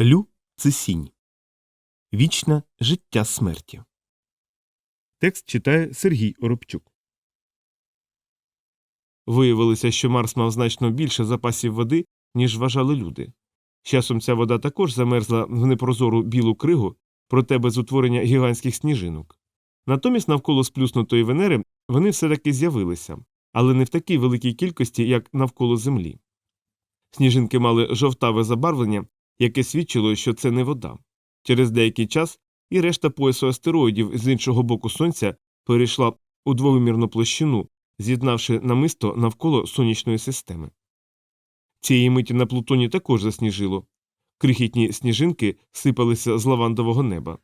Лю Цисінь. Вічне життя смерті. Текст читає Сергій Оробчук. Виявилося, що Марс мав значно більше запасів води, ніж вважали люди. Часом ця вода також замерзла в непрозору білу кригу, проте без утворення гігантських сніжинок. Натомість навколо сплюснутої Венери вони все таки з'явилися, але не в такій великій кількості, як навколо Землі. Сніжинки мали жовтаве забарвлення, яке свідчило, що це не вода. Через деякий час і решта поясу астероїдів з іншого боку сонця перейшла у двовимірну площину, з'єднавши намисто навколо сонячної системи. Цієї миті на Плутоні також засніжило. Крихітні сніжинки сипалися з лавандового неба.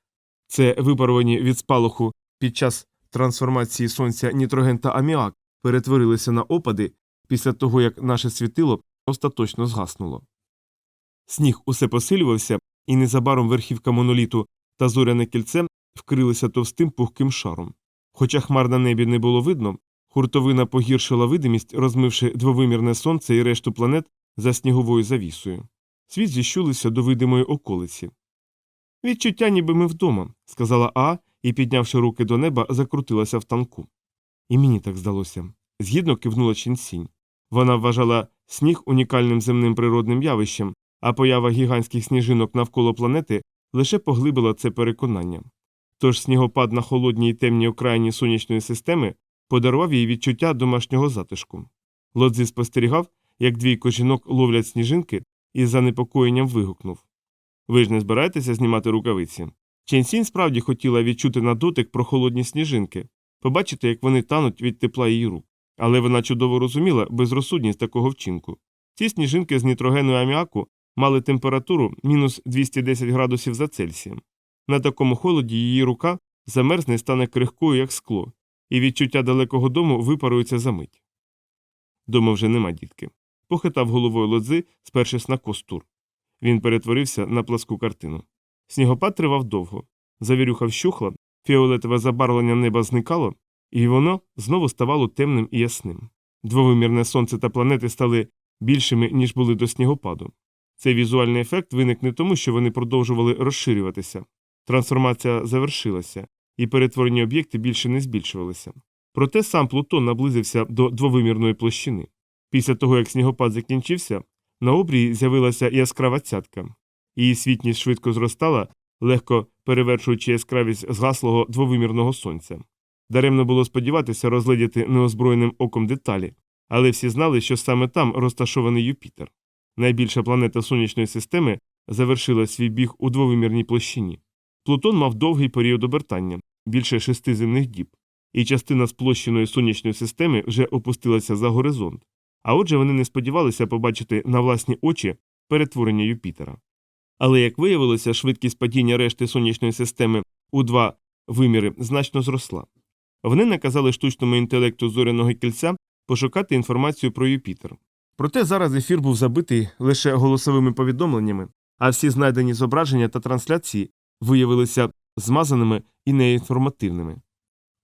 Це випаровані від спалаху під час трансформації сонця нітроген та аміак перетворилися на опади після того, як наше світило остаточно згаснуло. Сніг усе посилювався, і незабаром верхівка моноліту та зоряне кільце вкрилися товстим пухким шаром. Хоча хмар на небі не було видно, хуртовина погіршила видимість, розмивши двовимірне сонце і решту планет за сніговою завісою. Світ зіщулився до видимої околиці. Відчуття, ніби ми вдома, сказала А і, піднявши руки до неба, закрутилася в танку. І мені так здалося. Згідно кивнула Чінсінь. Вона вважала сніг унікальним земним природним явищем, а поява гігантських сніжинок навколо планети лише поглибила це переконання. Тож снігопад на холодній і темній окраїні сонячної системи подарував їй відчуття домашнього затишку. Лодзи спостерігав, як двійко жінок ловлять сніжинки і з занепокоєнням вигукнув Ви ж не збираєтеся знімати рукавиці? Ченсінь справді хотіла відчути на дотик прохолодні сніжинки, побачити, як вони тануть від тепла її рук. Але вона чудово розуміла безрозсудність такого вчинку. Ці сніжинки з нітрогену аміаку мали температуру мінус 210 градусів за Цельсієм. На такому холоді її рука замерзне і стане крихкою, як скло, і відчуття далекого дому випарується за мить. Дома вже нема, дітки. Похитав головою лодзи, спершись на костур. Він перетворився на пласку картину. Снігопад тривав довго. Завірюха вщухла, фіолетове забарвлення неба зникало, і воно знову ставало темним і ясним. Двовимірне сонце та планети стали більшими, ніж були до снігопаду. Цей візуальний ефект виник не тому, що вони продовжували розширюватися. Трансформація завершилася, і перетворені об'єкти більше не збільшувалися. Проте сам Плутон наблизився до двовимірної площини. Після того, як снігопад закінчився, на обрії з'явилася яскрава цятка. Її світність швидко зростала, легко перевершуючи яскравість згаслого двовимірного сонця. Даремно було сподіватися розглядіти неозброєним оком деталі, але всі знали, що саме там розташований Юпітер. Найбільша планета сонячної системи завершила свій біг у двовимірній площині. Плутон мав довгий період обертання більше шести земних діб, і частина сплощеної сонячної системи вже опустилася за горизонт. А отже, вони не сподівалися побачити на власні очі перетворення Юпітера. Але, як виявилося, швидкість падіння решти сонячної системи у два виміри значно зросла. Вони наказали штучному інтелекту зоряного кільця пошукати інформацію про Юпітер. Проте зараз ефір був забитий лише голосовими повідомленнями, а всі знайдені зображення та трансляції виявилися змазаними і неінформативними.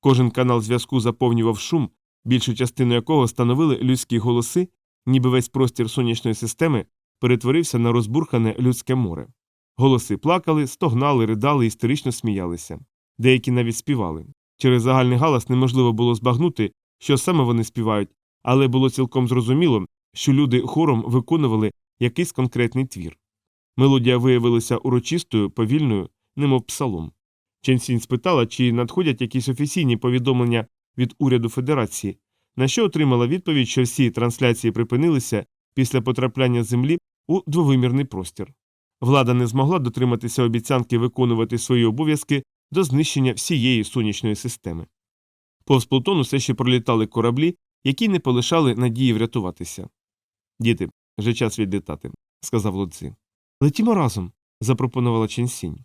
Кожен канал зв'язку заповнював шум, більшу частину якого становили людські голоси, ніби весь простір сонячної системи перетворився на розбурхане людське море. Голоси плакали, стогнали, ридали, істерично сміялися, деякі навіть співали. Через загальний галас неможливо було збагнути, що саме вони співають, але було цілком зрозуміло, що люди хором виконували якийсь конкретний твір. Мелодія виявилася урочистою, повільною, немов псалом. Ченсінь спитала, чи надходять якісь офіційні повідомлення від уряду Федерації, на що отримала відповідь, що всі трансляції припинилися після потрапляння землі у двовимірний простір. Влада не змогла дотриматися обіцянки виконувати свої обов'язки до знищення всієї сонячної системи. Повз Плутон усе ще пролітали кораблі, які не полишали надії врятуватися. Діти, вже час відлітати, сказав Лодзи. Летімо разом, запропонувала Ченсінь.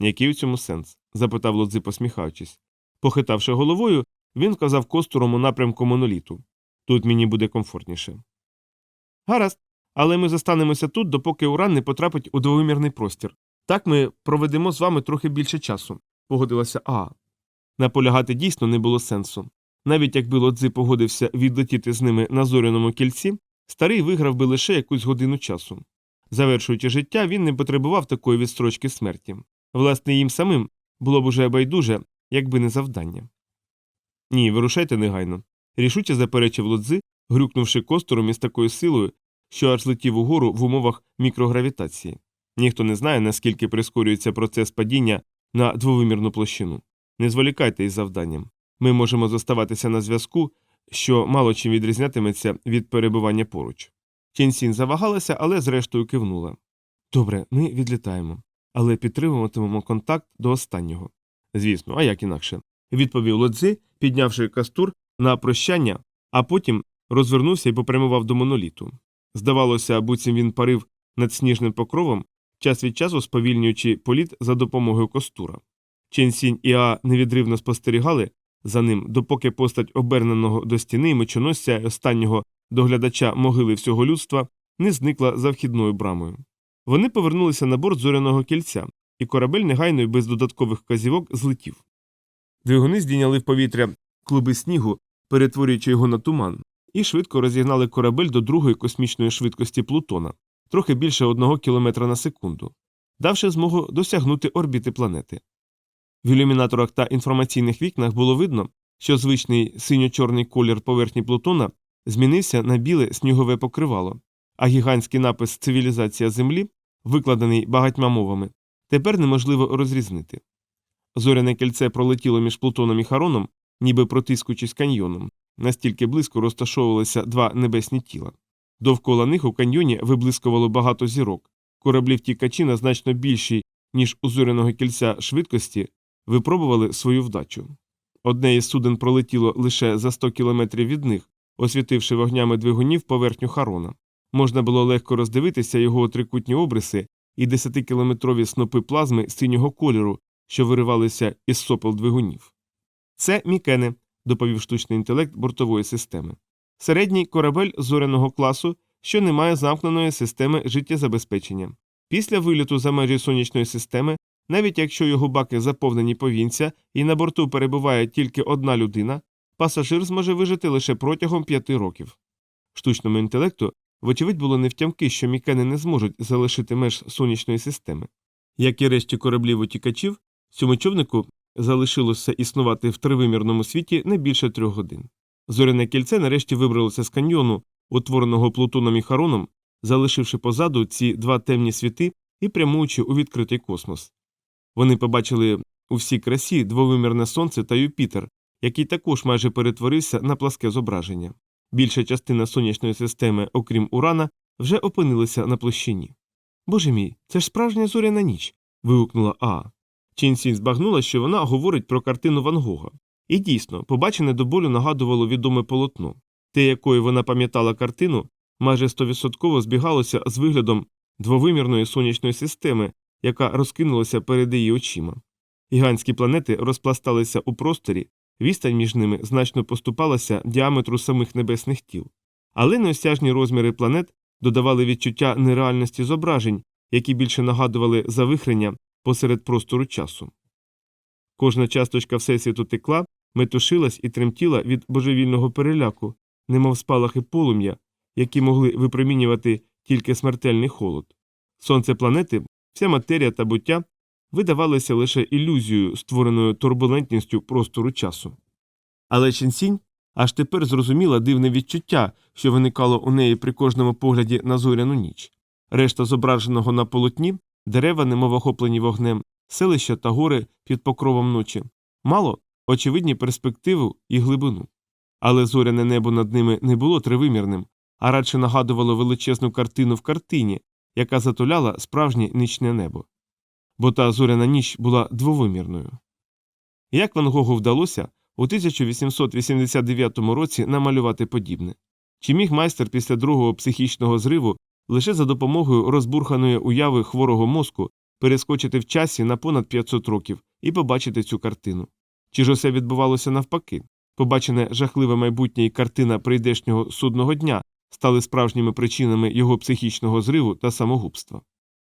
Який у цьому сенс? запитав Лодзи, посміхаючись. Похитавши головою, він вказав костуром у напрямку моноліту. Тут мені буде комфортніше. Гаразд, але ми зостанемося тут, допоки уран не потрапить у двовимірний простір. Так ми проведемо з вами трохи більше часу, погодилася Аа. Наполягати дійсно не було сенсу. Навіть якби Лодзи погодився відлетіти з ними на зоряному кільці, старий виграв би лише якусь годину часу. Завершуючи життя, він не потребував такої відстрочки смерті. Власне, їм самим було б уже байдуже, якби не завдання. Ні, вирушайте негайно. Рішуче заперечив лодзи, грюкнувши костором із такою силою, що аж летів угору в умовах мікрогравітації. Ніхто не знає, наскільки прискорюється процес падіння на двовимірну площину. Не зволікайте із завданням. Ми можемо зоставатися на зв'язку, що мало чим відрізнятиметься від перебування поруч. Ченсін завагалася, але зрештою кивнула. Добре, ми відлітаємо, але підтримуватимемо контакт до останнього. Звісно, а як інакше, відповів Лодзи, піднявши кастур на прощання, а потім розвернувся і попрямував до моноліту. Здавалося, буцім він парив над сніжним покровом, час від часу сповільнюючи політ за допомогою костура. Ченсінь і А невідривно спостерігали за ним, допоки постать оберненого до стіни мечоносця останнього доглядача могили всього людства не зникла за вхідною брамою. Вони повернулися на борт зоряного кільця, і корабель негайно і без додаткових вказівок злетів. Двигуни здійняли в повітря клуби снігу, перетворюючи його на туман, і швидко розігнали корабель до другої космічної швидкості Плутона, трохи більше одного кілометра на секунду, давши змогу досягнути орбіти планети. В ілюмінаторах та інформаційних вікнах було видно, що звичний синьо-чорний колір поверхні Плутона змінився на біле снігове покривало, а гігантський напис Цивілізація Землі, викладений багатьма мовами, тепер неможливо розрізнити. Зоряне кільце пролетіло між Плутоном і Хароном, ніби протискуючись каньйоном, настільки близько розташовувалися два небесні тіла. Довкола них у каньйоні виблискувало багато зірок. Кораблі втікачі на значно більшій, ніж у зоряного кільця швидкості, випробували свою вдачу. Одне із суден пролетіло лише за 100 кілометрів від них, освітивши вогнями двигунів поверхню Харона. Можна було легко роздивитися його трикутні обриси і 10-кілометрові снопи плазми синього кольору, що виривалися із сопел двигунів. Це Мікене, доповів штучний інтелект бортової системи. Середній корабель зоряного класу, що не має замкненої системи життєзабезпечення. Після виліту за межі сонячної системи, навіть якщо його баки заповнені повінця і на борту перебуває тільки одна людина, пасажир зможе вижити лише протягом п'яти років. Штучному інтелекту, вочевидь, було невтямки, що мікени не зможуть залишити меж сонячної системи. Як і решті кораблів утікачів, цьому човнику залишилося існувати в тривимірному світі не більше трьох годин. Зоряне кільце нарешті вибралося з каньйону, утвореного Плутоном і Хароном, залишивши позаду ці два темні світи і прямуючи у відкритий космос. Вони побачили у всій красі двовимірне сонце та Юпітер, який також майже перетворився на пласке зображення. Більша частина сонячної системи, окрім Урана, вже опинилася на площині. Боже мій, це ж справжня зоряна ніч. вигукнула Аа. Чінсінь збагнула, що вона говорить про картину Ван Гога. І дійсно, побачене до болю нагадувало відоме полотно. Те, якою вона пам'ятала картину, майже стовідсотково збігалося з виглядом двовимірної сонячної системи, яка розкинулася перед її очима. Гігантські планети розпласталися у просторі, відстань між ними значно поступалася діаметру самих небесних тіл. Але неосяжні розміри планет додавали відчуття нереальності зображень, які більше нагадували завихрення посеред простору часу. Кожна часточка всесвіту текла, метушилась і тремтіла від божевільного переляку, немов спалахи полум'я, які могли випромінювати тільки смертельний холод. Сонце планети, вся матерія та буття видавалися лише ілюзією, створеною турбулентністю простору часу. Але Ченсінь аж тепер зрозуміла дивне відчуття, що виникало у неї при кожному погляді на зоряну ніч. Решта зображеного на полотні, дерева, немов охоплені вогнем, селища та гори під покровом ночі, мало очевидні перспективу і глибину. Але зоряне небо над ними не було тривимірним, а радше нагадувало величезну картину в картині, яка затуляла справжнє нічне небо. Бо та зоряна ніч була двовимірною. Як Ван Гогу вдалося у 1889 році намалювати подібне? Чи міг майстер після другого психічного зриву лише за допомогою розбурханої уяви хворого мозку перескочити в часі на понад 500 років і побачити цю картину? Чи ж усе відбувалося навпаки? Побачене жахливе майбутнє і картина прийдешнього судного дня стали справжніми причинами його психічного зриву та самогубства.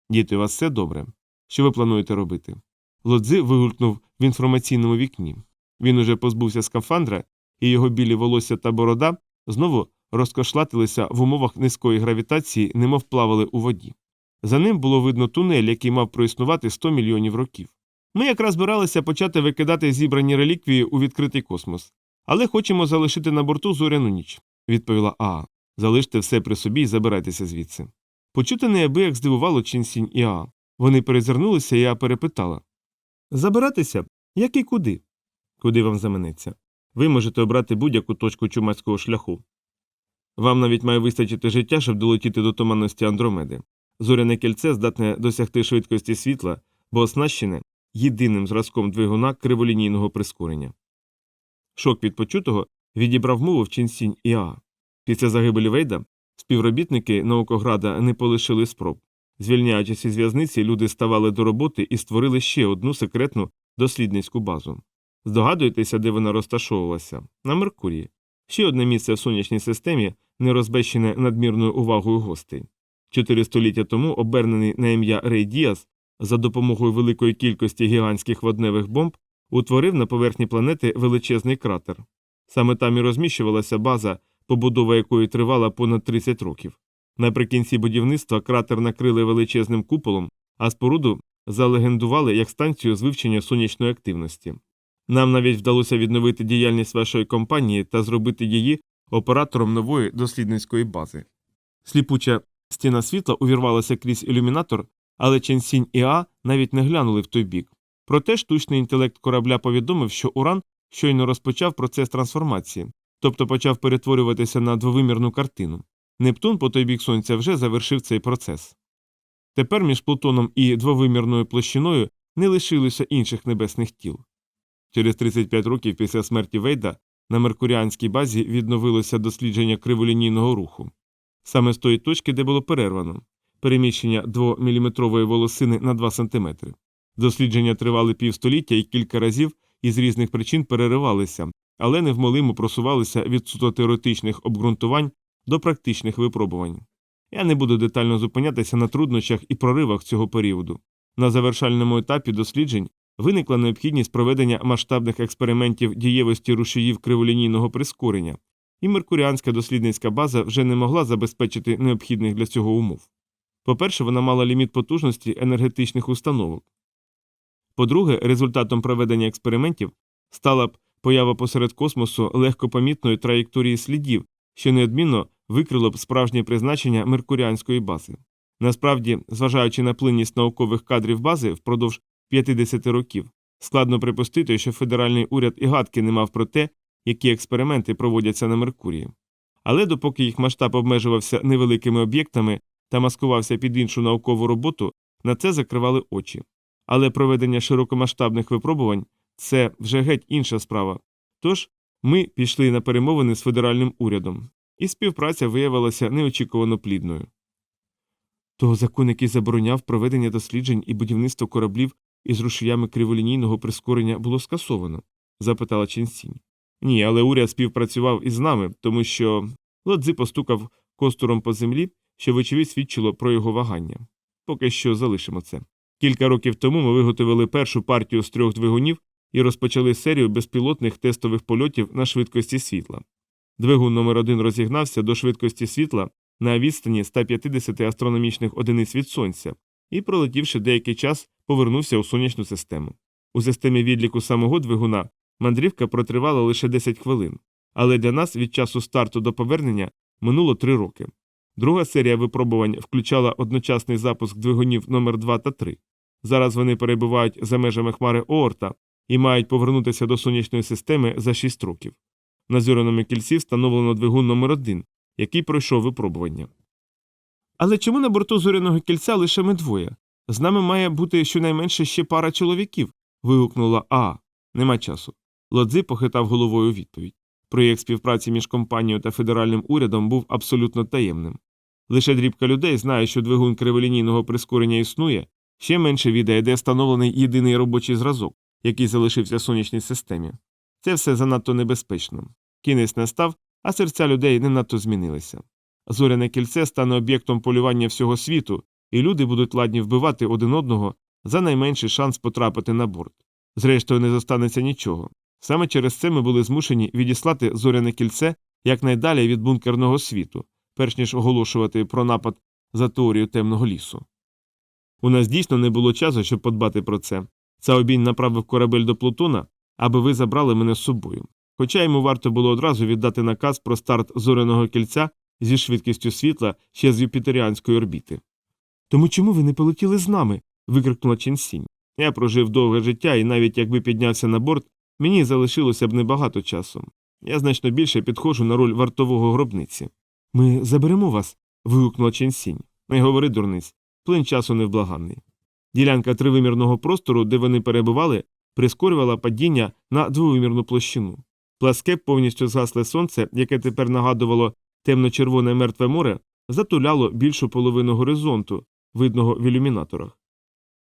Діти, у вас все добре. Що ви плануєте робити? Лодзи вигулькнув в інформаційному вікні. Він уже позбувся скафандра, і його білі волосся та борода знову розкошлатилися в умовах низької гравітації, немов плавали у воді. За ним було видно тунель, який мав проіснувати 100 мільйонів років. Ми якраз збиралися почати викидати зібрані реліквії у відкритий космос, але хочемо залишити на борту зоряну ніч, відповіла Аа. Залиште все при собі і забирайтеся звідси. Почути неабияк здивувало Чінсінь і Аа. Вони перезирнулися, і я перепитала Забиратися? Як і куди? Куди вам заманеться? Ви можете обрати будь-яку точку чумацького шляху. Вам навіть має вистачити життя, щоб долетіти до туманності Андромеди. Зоряне кільце здатне досягти швидкості світла, бо оснащене єдиним зразком двигуна криволінійного прискорення. Шок від почутого відібрав мову в Чінсінь і Аа. Після загибелі Вейда співробітники наукограда не полишили спроб. Звільняючись із в'язниці, люди ставали до роботи і створили ще одну секретну дослідницьку базу. Здогадуєтеся, де вона розташовувалася? На Меркурії. Ще одне місце в сонячній системі, не розбещене надмірною увагою гостей. Чотири століття тому обернений на ім'я Рей Діас за допомогою великої кількості гігантських водневих бомб утворив на поверхні планети величезний кратер. Саме там і розміщувалася база, побудова якої тривала понад 30 років. Наприкінці будівництва кратер накрили величезним куполом, а споруду залегендували як станцію з вивчення сонячної активності. Нам навіть вдалося відновити діяльність вашої компанії та зробити її оператором нової дослідницької бази. Сліпуча стіна світла увірвалася крізь ілюмінатор, але Ченсінь і А навіть не глянули в той бік. Проте штучний інтелект корабля повідомив, що Уран щойно розпочав процес трансформації, тобто почав перетворюватися на двовимірну картину. Нептун по той бік сонця вже завершив цей процес. Тепер між Плутоном і двовимірною площиною не лишилося інших небесних тіл. Через 35 років після смерті Вейда на меркуріанській базі відновилося дослідження криволінійного руху. Саме з тої точки, де було перервано переміщення 2-мм волосини на 2 см. Дослідження тривали півстоліття і кілька разів із різних причин переривалися, але невмолимо просувалися від суто теоретичних обґрунтувань до практичних випробувань. Я не буду детально зупинятися на труднощах і проривах цього періоду. На завершальному етапі досліджень виникла необхідність проведення масштабних експериментів дієвості рушіїв криволінійного прискорення, і меркуріанська дослідницька база вже не могла забезпечити необхідних для цього умов. По-перше, вона мала ліміт потужності енергетичних установок. По-друге, результатом проведення експериментів стала б поява посеред космосу легкопомітної траєкторії слідів, що неодмінно викрило б справжнє призначення меркуріанської бази. Насправді, зважаючи на плинність наукових кадрів бази впродовж 50 років, складно припустити, що федеральний уряд і гадки не мав про те, які експерименти проводяться на Меркурії. Але допоки їх масштаб обмежувався невеликими об'єктами та маскувався під іншу наукову роботу, на це закривали очі. Але проведення широкомасштабних випробувань це вже геть інша справа. Тож ми пішли на перемовини з федеральним урядом, і співпраця виявилася неочікувано плідною. То закон, який забороняв проведення досліджень і будівництво кораблів із рушіями криволінійного прискорення, було скасовано? запитала Ченсінь. Ні, але уряд співпрацював із нами, тому що Лодзи постукав костуром по землі, що вочевидь свідчило про його вагання. Поки що залишимо це. Кілька років тому ми виготовили першу партію з трьох двигунів і розпочали серію безпілотних тестових польотів на швидкості світла. Двигун номер 1 розігнався до швидкості світла на відстані 150 астрономічних одиниць від сонця і, пролетівши деякий час, повернувся у сонячну систему. У системі відліку самого двигуна мандрівка протривала лише 10 хвилин, але для нас від часу старту до повернення минуло 3 роки. Друга серія випробувань включала одночасний запуск двигунів номер 2 та 3. Зараз вони перебувають за межами хмари Оорта і мають повернутися до сонячної системи за 6 років. На зоряному кільці встановлено двигун номер 1 який пройшов випробування. Але чому на борту зоряного кільця лише ми двоє? З нами має бути щонайменше ще пара чоловіків. вигукнула А. Нема часу. Лодзи похитав головою відповідь. Проєкт співпраці між компанією та федеральним урядом був абсолютно таємним. Лише дрібка людей знає, що двигун криволінійного прискорення існує, ще менше відає, де встановлений єдиний робочий зразок, який залишився в сонячній системі. Це все занадто небезпечно. Кінець настав, а серця людей не надто змінилися. Зоряне кільце стане об'єктом полювання всього світу, і люди будуть ладні вбивати один одного за найменший шанс потрапити на борт. Зрештою, не зостанеться нічого. Саме через це ми були змушені відіслати зоряне кільце якнайдалі від бункерного світу, перш ніж оголошувати про напад за теорію темного лісу. У нас дійсно не було часу, щоб подбати про це. Цаобінь направив корабель до Плутона, аби ви забрали мене з собою. Хоча йому варто було одразу віддати наказ про старт зоряного кільця зі швидкістю світла ще з юпітеріанської орбіти. Тому чому ви не полетіли з нами? викрикнула Ченсінь. Я прожив довге життя, і навіть якби піднявся на борт, мені залишилося б небагато часу. Я значно більше підходжу на роль вартового гробниці. Ми заберемо вас. вигукнула Ченсінь. Не говори, дурниць, плин часу невблаганний. Ділянка тривимірного простору, де вони перебували, прискорювала падіння на двовимірну площину. Пласке повністю згасле сонце, яке тепер нагадувало темно-червоне мертве море, затуляло більшу половину горизонту, видного в ілюмінаторах.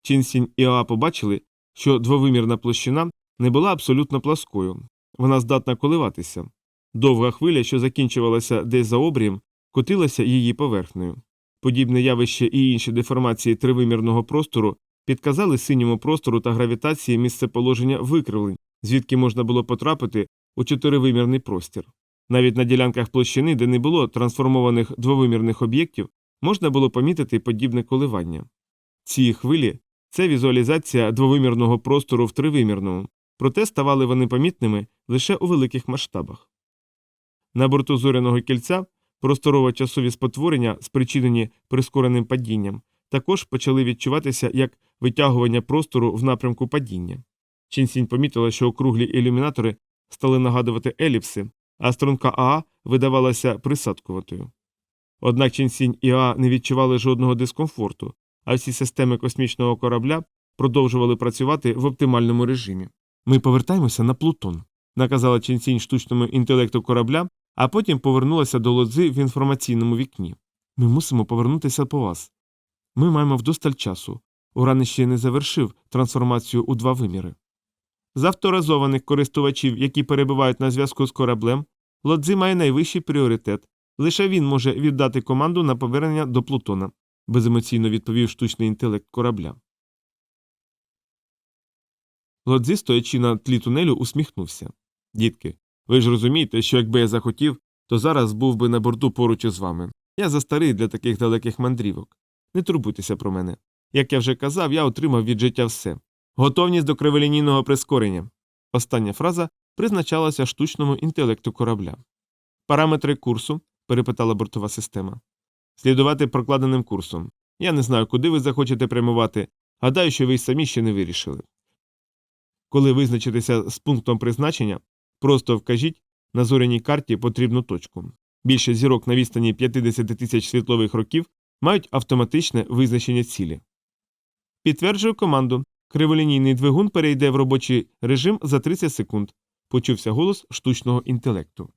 Чінсінь і Аа побачили, що двовимірна площина не була абсолютно пласкою, вона здатна коливатися. Довга хвиля, що закінчувалася десь за обрієм, котилася її поверхнею. Подібне явище і інші деформації тривимірного простору підказали синьому простору та гравітації місцеположення викривлень, звідки можна було потрапити у чотиривимірний простір. Навіть на ділянках площини, де не було трансформованих двовимірних об'єктів, можна було помітити подібне коливання. Ці хвилі це візуалізація двовимірного простору в тривимірному, проте ставали вони помітними лише у великих масштабах. На борту зоряного кільця просторово-часові спотворення, спричинені прискореним падінням, також почали відчуватися як витягування простору в напрямку падіння. Чінсінь помітила, що округлі ілюмінатори стали нагадувати еліпси, а струнка Аа видавалася присадкуватою. Однак Чінсінь і Аа не відчували жодного дискомфорту, а всі системи космічного корабля продовжували працювати в оптимальному режимі. Ми повертаємося на Плутон, наказала Чінсінь штучному інтелекту корабля, а потім повернулася до лодзи в інформаційному вікні. Ми мусимо повернутися по вас. Ми маємо вдосталь часу. Уран ще не завершив трансформацію у два виміри. З авторизованих користувачів, які перебувають на зв'язку з кораблем, лодзи має найвищий пріоритет. Лише він може віддати команду на повернення до Плутона, беземоційно відповів штучний інтелект корабля. Лодзи, стоячи на тлі тунелю, усміхнувся. Дітки, ви ж розумієте, що якби я захотів, то зараз був би на борту поруч із вами. Я застарий для таких далеких мандрівок. Не турбуйтеся про мене. Як я вже казав, я отримав від життя все. Готовність до криволінійного прискорення. Остання фраза призначалася штучному інтелекту корабля. Параметри курсу, перепитала бортова система. Слідувати прокладеним курсом. Я не знаю, куди ви захочете прямувати. Гадаю, що ви й самі ще не вирішили. Коли визначитеся з пунктом призначення, просто вкажіть на зоряній карті потрібну точку. Більше зірок на відстані 50 тисяч світлових років мають автоматичне визначення цілі. Підтверджую команду. Криволінійний двигун перейде в робочий режим за 30 секунд. Почувся голос штучного інтелекту.